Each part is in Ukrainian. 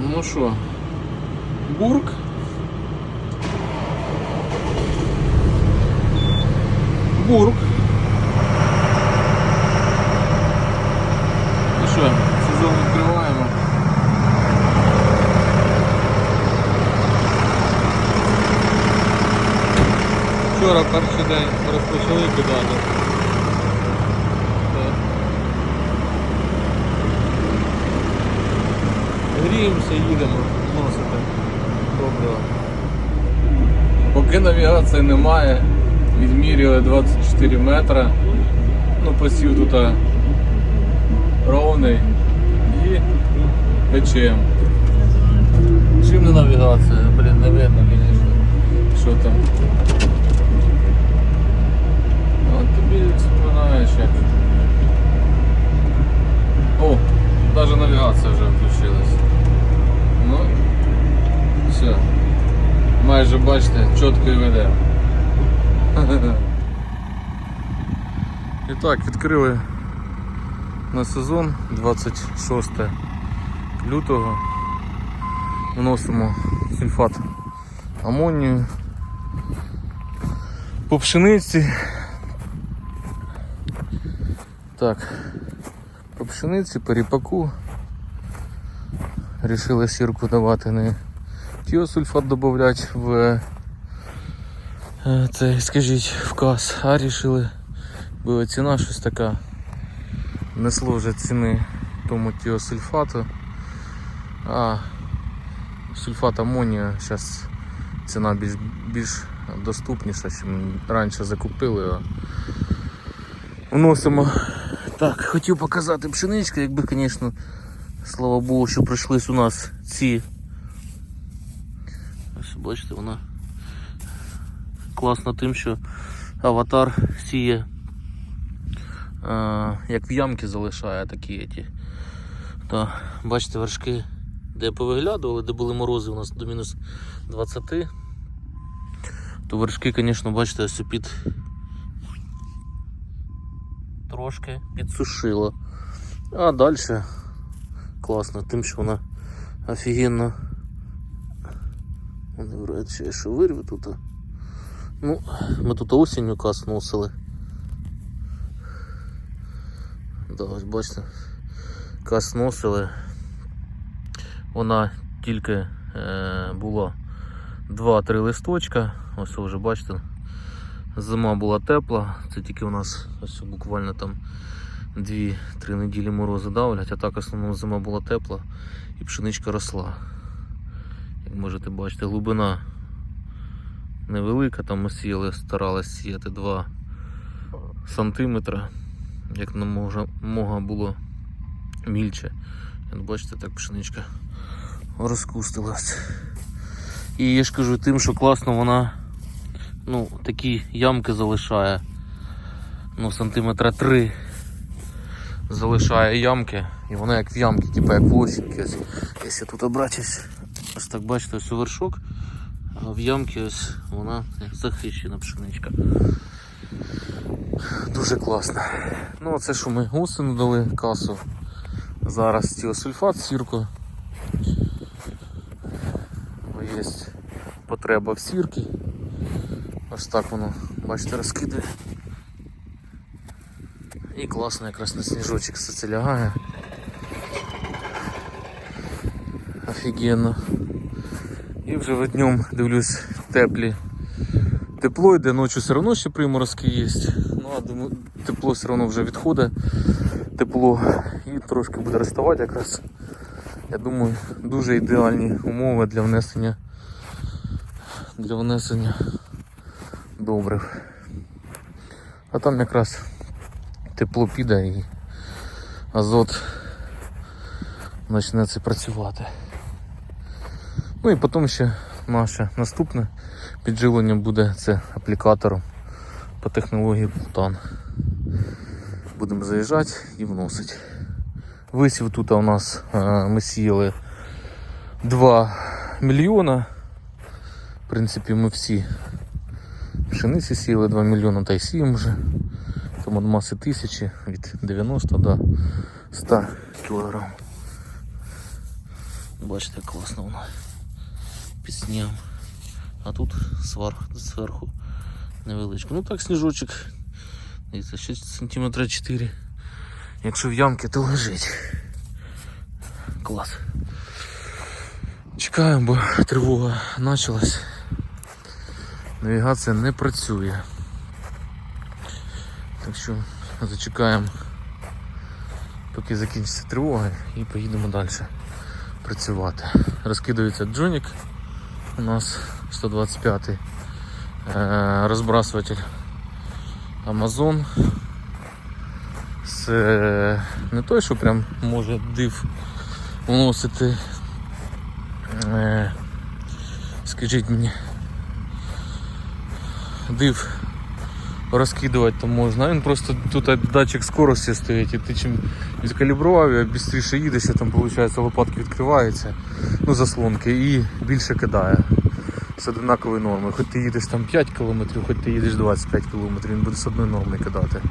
Ну що, бурк. Бурк. Ну що, сезон відкриваємо. Вчора перший день розпочали кидати. Гріємося, їдемо, носити. Добре. Поки навігації немає, відміряли 24 метри. Ну, посів тут а, ровний і печем. Чим не навігація? Блін, не видно, звісно, що там. От тобі вспоминаєш як. О, навіть навігація вже включилась. Ну, все. Майже бачите, чітко і веде. І так, відкрили на сезон 26 лютого. Вносимо сульфат амонію по пшениці. Так, по пшениці, по ріпаку. Рішили сірку давати не тіосульфат додати в е, цей, скажіть, в каз, а рішили, бо ціна щось така не служить ціни тому тіосульфату. А сульфат амонія зараз ціна більш, більш доступніша, ніж раніше закупили. Вносимо. Так, хотів показати пшеничку, якби, звісно, слава Богу, що прийшлись у нас ці. Ось бачите, вона класна тим, що аватар сіє, а, як в ямки залишає такі. Ті. Та, бачите, вершки, де повиглядували, де були морози у нас до мінус 20, то вершки, звісно, бачите, ось під трошки підсушило. А далі класно, тим, що вона офігенно. Вони вроде ще що вирве тут. Ну, ми тут осінню кас носили. Да, ось бачите, кас носили. Вона тільки е, була 2-3 листочка. Ось вже бачите. Зима була тепла, це тільки у нас ось буквально там 2-3 неділі морози давлять, а так в основному зима була тепла і пшеничка росла. Як можете бачити, глибина невелика, там ми сіяли, старалися сіяти 2 сантиметри, як нам може, мога було мільче. Як бачите, так пшеничка розкустилась. І я ж кажу тим, що класно вона ну, такі ямки залишає. Ну, сантиметра 3 залишає ямки. І вона як в ямки, типу як в. Ось, Якщо тут обратись, ось так бачите, ось вершок, в ямки ось вона захищена пшеничка. Дуже класно. Ну це що ми гусину дали касу. Зараз тіосульфат, сірку. Є потреба в сірки. Ось так воно, бачите, розкидає. І класно якраз на сніжочок все це лягає. Офігенно. І вже в днем дивлюсь теплі. Тепло йде, ночі все одно ще приморозки є. Ну а думаю, тепло все одно вже відходить. Тепло і трошки буде розставати якраз. Я думаю, дуже ідеальні умови для внесення для внесення добрив. А там якраз тепло піде і азот почне це працювати. Ну і потім ще наше наступне підживлення буде це аплікатором по технології Плутан. Будемо заїжджати і вносити. Висів тут у нас е, ми сіяли 2 мільйона. В принципі, ми всі пшениці сіяли 2 мільйони та й сіємо вже. Там маси тисячі від 90 до 100 кілограм. Бачите, як класно воно. Під снігом. А тут свар, зверху невеличко. Ну так сніжочок. Дивіться, ще сантиметра 4. Якщо в ямки, то лежить. Клас. Чекаємо, бо тривога почалась. Навігація не працює. Так що зачекаємо, поки закінчиться тривога і поїдемо далі працювати. Розкидається джонік у нас 125 е, розбрасуватель Amazon. Це не той, що прям може див вносити. Е, скажіть мені, див розкидувати то можна. Він просто тут датчик скорості стоїть, і ти чим відкалібрував, і швидше їдеш, там виходить лопатки відкриваються, ну заслонки, і більше кидає. З однакової норми. Хоч ти їдеш там 5 км, хоч ти їдеш 25 км, він буде з одної норми кидати.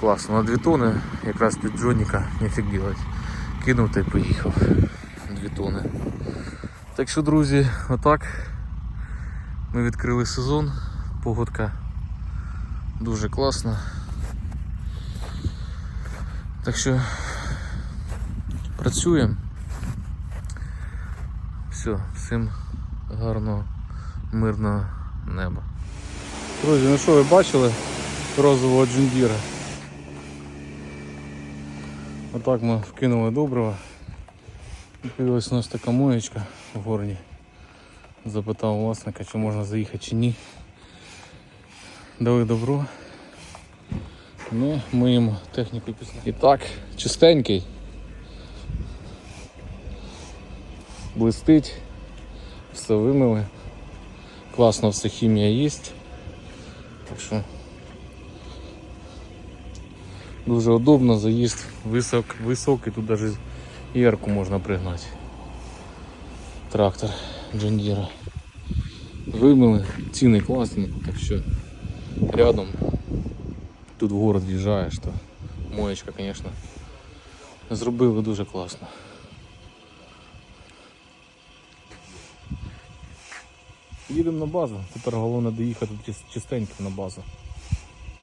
Класно, на 2 тони, якраз під джоніка, ніфіг делать. Кинув та й поїхав. 2 тони. Так що, друзі, отак ми відкрили сезон. Погодка дуже класна. Так що працюємо. Все, всім гарного, мирного неба. Друзі, ну що ви бачили розового джундіра? Отак ми вкинули добрива. І у нас така моєчка в горні. Запитав власника, чи можна заїхати чи ні. Дали добро. Ну, миємо техніку після. І так, чистенький. Блистить. Все вимили. Класно все хімія є. Так що дуже удобно, заїзд висок, високий, тут навіть ярку можна пригнати. Трактор Джондіра. Вимили, ціни класні, так що рядом. Тут в город в'їжджаєш, то моєчка, звісно, зробили дуже класно. Їдемо на базу, тепер головне доїхати чис- чистенько на базу.